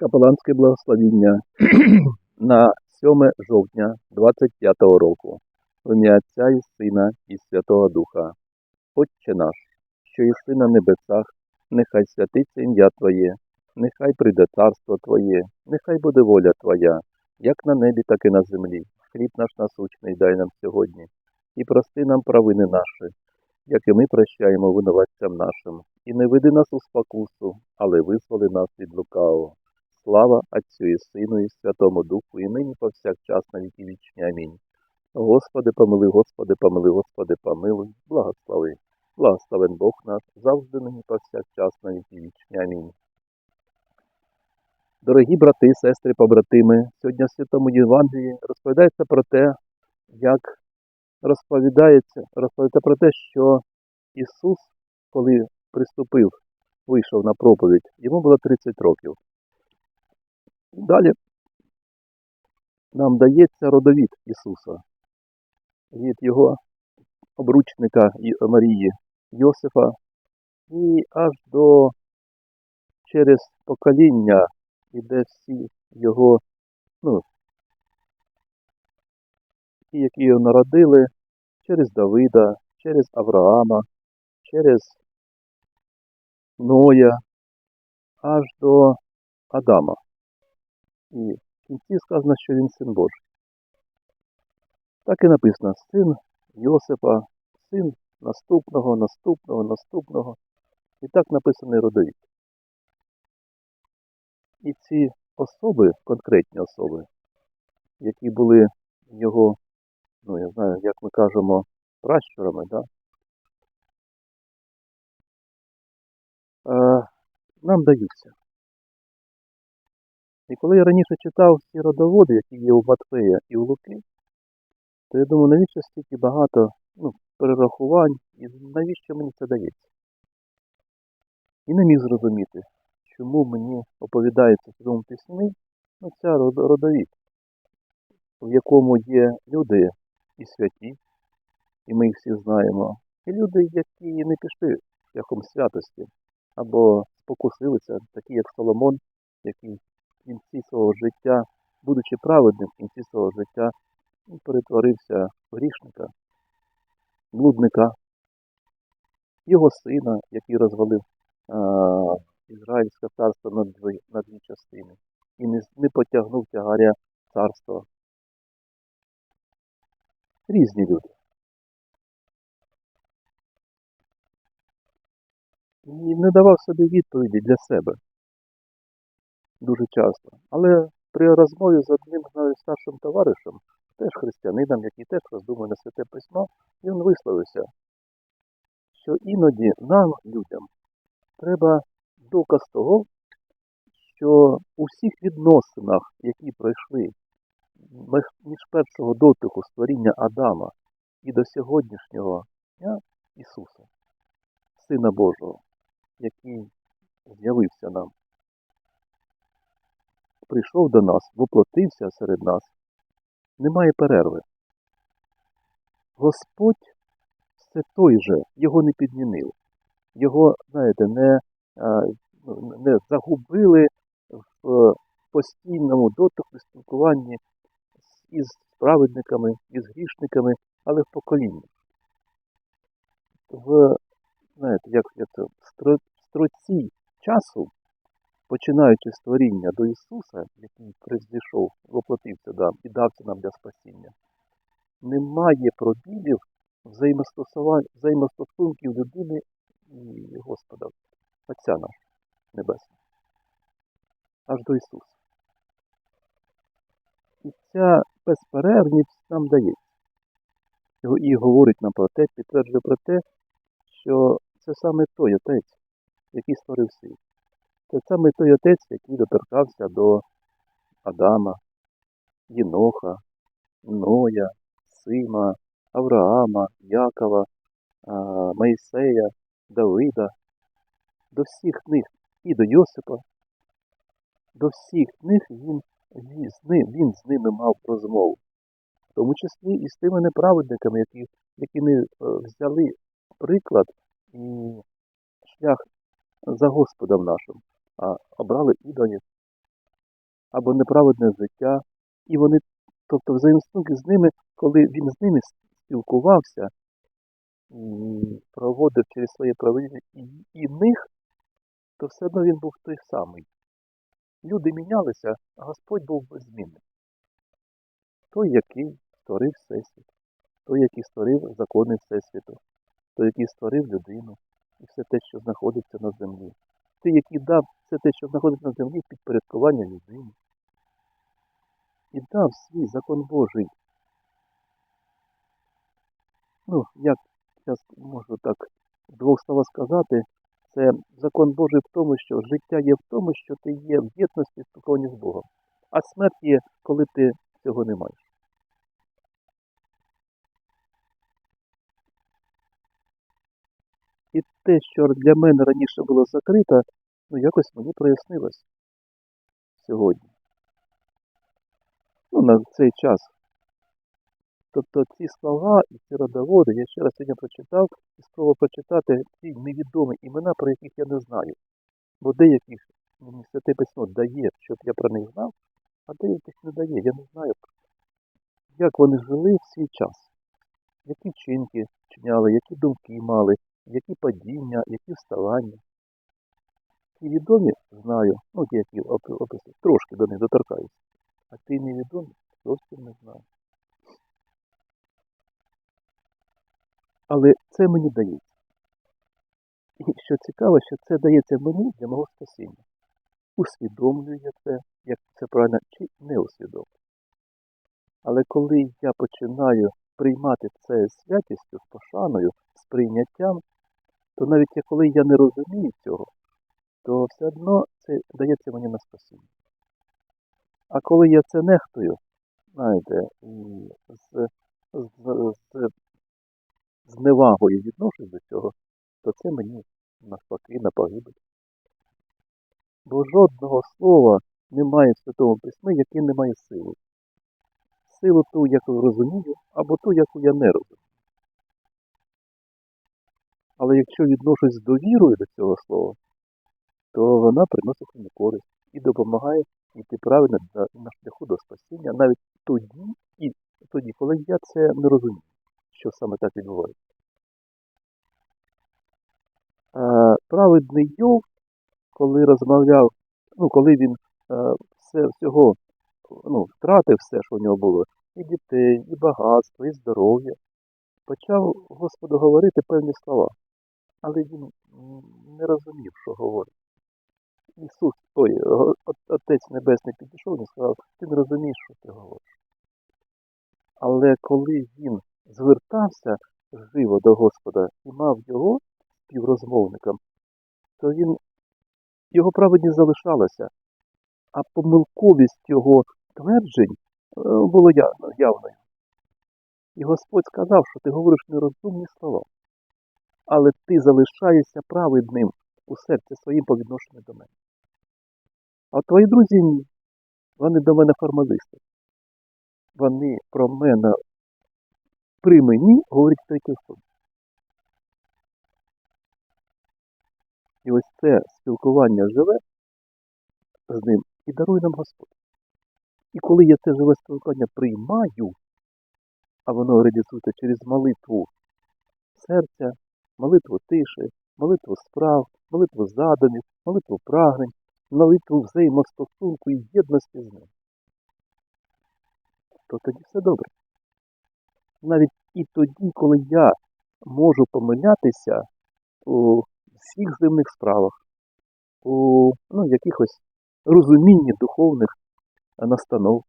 Капеланське благословіння на 7 жовтня 25-го року. В ім'я Отця і Сина і Святого Духа. Отче наш, що єси на небесах, нехай святиться ім'я Твоє, нехай прийде царство Твоє, нехай буде воля Твоя, як на небі, так і на землі. Хліб наш насущний дай нам сьогодні, і прости нам провини наші, як і ми прощаємо винуватцям нашим. І не веди нас у спокусу, але визволи нас від лукавого. Слава Отцю і Сину, і Святому Духу, і нині повсякчас на віки вічні. Амінь. Господи, помили, Господи, помили, Господи, помилуй, благослови. Благословен Бог наш, завжди нині повсякчас на віки вічні. Амінь. Дорогі брати, сестри, побратими, сьогодні в Святому Євангелії розповідається про те, як розповідається, розповідається про те, що Ісус, коли приступив, вийшов на проповідь, йому було 30 років. Далі нам дається родовід Ісуса від його обручника Марії Йосифа і аж до через покоління іде всі його, ну, ті, які його народили, через Давида, через Авраама, через Ноя, аж до Адама. І в кінці сказано, що він син Божий. Так і написано син Йосипа, син наступного, наступного, наступного. І так написаний родовід. І ці особи, конкретні особи, які були його, ну я знаю, як ми кажемо, пращурами, да? е, нам даються. І коли я раніше читав всі родоводи, які є у Матфея і у Луки, то я думаю, навіщо стільки багато ну, перерахувань і навіщо мені це дається? І не міг зрозуміти, чому мені оповідається в цьому письмі ну, ця родовід, в якому є люди і святі, і ми їх всі знаємо, і люди, які не пішли шляхом святості, або спокусилися, такі як Соломон, який кінці свого життя, будучи праведним, в кінці свого життя перетворився в грішника, блудника, його сина, який розвалив а, Ізраїльське царство на дві, на дві частини, і не, не потягнув тягаря царства. Різні люди. І не давав собі відповіді для себе дуже часто. Але при розмові з одним старшим товаришем, теж християнином, який теж роздумує на святе письмо, він висловився, що іноді нам, людям, треба доказ того, що у всіх відносинах, які пройшли між- першого дотику створіння Адама і до сьогоднішнього дня Ісуса, Сина Божого, який з'явився нам, прийшов до нас, воплотився серед нас, немає перерви. Господь все той же, його не підмінив. Його, знаєте, не, не загубили в постійному дотику спілкуванні із праведниками, із грішниками, але в поколінні. В, знаєте, як, як це, в строці часу, починаючи з створіння до Ісуса, який призійшов, воплотився нам і дався нам для спасіння, немає пробілів взаємостосунків людини і Господа, Отця нашого Небесного, аж до Ісуса. І ця безперервність нам дається. І говорить нам про те, підтверджує про те, що це саме той Отець, який створив світ. Це саме той Отець, який доторкався до Адама, Єноха, Ноя, Сима, Авраама, Якова, Моїсея, Давида, до всіх них і до Йосипа, до всіх них він, він, з ними мав розмову, в тому числі і з тими неправедниками, які, які не взяли приклад і шлях за Господом нашим, а обрали ідолів, або неправедне життя, і вони, тобто взаємостосунки з ними, коли він з ними спілкувався проводив через своє правління і, і них, то все одно він був той самий. Люди мінялися, а Господь був беззмінний. Той, який створив Всесвіт, той, який створив закони Всесвіту, той, який створив людину і все те, що знаходиться на землі. Той, який дав все те, що знаходиться на землі, підпорядкування людині. І дав свій закон Божий. Ну, як зараз можу так в двох словах сказати, це закон Божий в тому, що життя є в тому, що ти є в єдності спілкуванні з Богом. А смерть є, коли ти цього не маєш. І те, що для мене раніше було закрито, ну якось мені прояснилось сьогодні. Ну, на цей час. Тобто ці слова і ці родоводи, я ще раз сьогодні прочитав і спробував прочитати ці невідомі імена, про яких я не знаю. Бо деяких мені святе письмо дає, щоб я про них знав, а деяких не дає. Я не знаю, як вони жили в свій час, які вчинки вчиняли, які думки мали, які падіння, які вставання. Ті відомі знаю, ну ті, які описують, трошки до них доторкаюся. А ті невідомі зовсім не знаю. Але це мені дається. І що цікаво, що це дається мені для мого спасіння. Усвідомлюю я це, як це правильно, чи не усвідомлюю. Але коли я починаю приймати це з святістю, з пошаною, з прийняттям, то навіть коли я не розумію цього, то все одно це дається мені на спасіння. А коли я це нехтую, знаєте, з, з, з, з невагою відношусь до цього, то це мені навпаки на погибель. Бо жодного слова немає в Святому Письмі, яке не має сили. Силу ту, яку розумію, або ту, яку я не розумію. Але якщо відношусь з довірою до цього слова, то вона приносить мені користь і допомагає йти правильно на шляху до спасіння, навіть тоді, і тоді, коли я це не розумію, що саме так відбувається. Праведний Йов, коли розмовляв, ну, коли він все всього ну, втратив все, що у нього було, і дітей, і багатство, і здоров'я, почав Господу говорити певні слова. Але він не розумів, що говорить. Ісус, ой, Отець Небесний підійшов і сказав, ти не розумієш, що ти говориш. Але коли він звертався живо до Господа і мав його співрозмовником, то він, його праведність залишалася, а помилковість його тверджень було явною. І Господь сказав, що ти говориш нерозумні слова, але ти залишаєшся праведним у серці своїм по відношенню до мене. А твої друзі ні. Вони до мене формалісти. Вони про мене при мені говорять третій особі. І ось це спілкування живе з ним і дарує нам Господь. І коли я це живе спілкування приймаю, а воно реалізується через молитву серця, молитву тиші, молитву справ, молитву задумів, молитву прагнень, молитву взаємостосунку і єдності з ним, то тоді все добре. Навіть і тоді, коли я можу помилятися у всіх земних справах, у ну, якихось розумінні духовних настанов,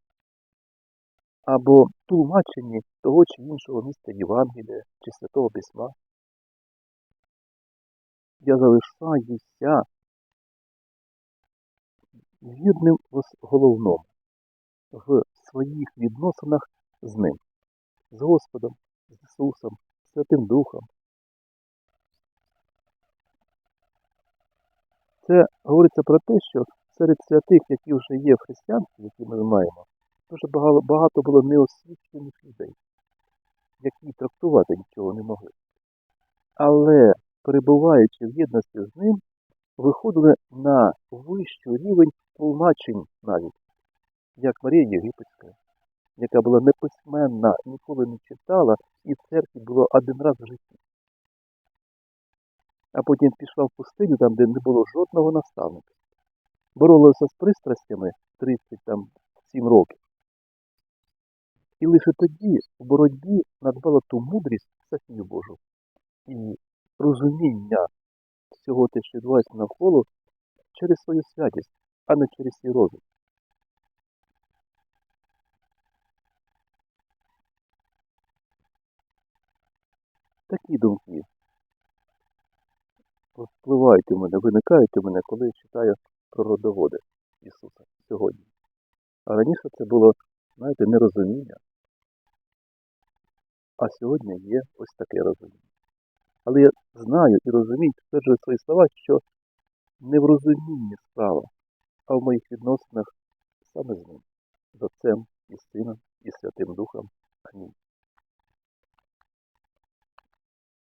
або тлумаченні того чи іншого місця Євангелія чи Святого Письма, я залишаюся вірним головному, в своїх відносинах з ним, з Господом, з Ісусом, Святим Духом. Це говориться про те, що серед святих, які вже є в християнстві, які ми маємо, дуже багато було неосвічених людей, які трактувати нічого не могли. Але перебуваючи в єдності з ним, виходили на вищий рівень тлумачень навіть як Марія Єгипетська, яка була неписьменна, ніколи не читала, і в церкві було один раз в житті. А потім пішла в пустиню, там, де не було жодного наставника. Боролася з пристрастями 37 років. І лише тоді в боротьбі надбала ту мудрість Софію Божу і розуміння всього те, що відбувається навколо, через свою святість, а не через свій розум. Такі думки впливають у мене, виникають у мене, коли я читаю про родоводи Ісуса сьогодні. А раніше це було, знаєте, нерозуміння. А сьогодні є ось таке розуміння. Але я знаю і розумію, підтверджую свої слова, що не в розумінні справа, а в моїх відносинах саме з ним, з Отцем і Сином і Святим Духом.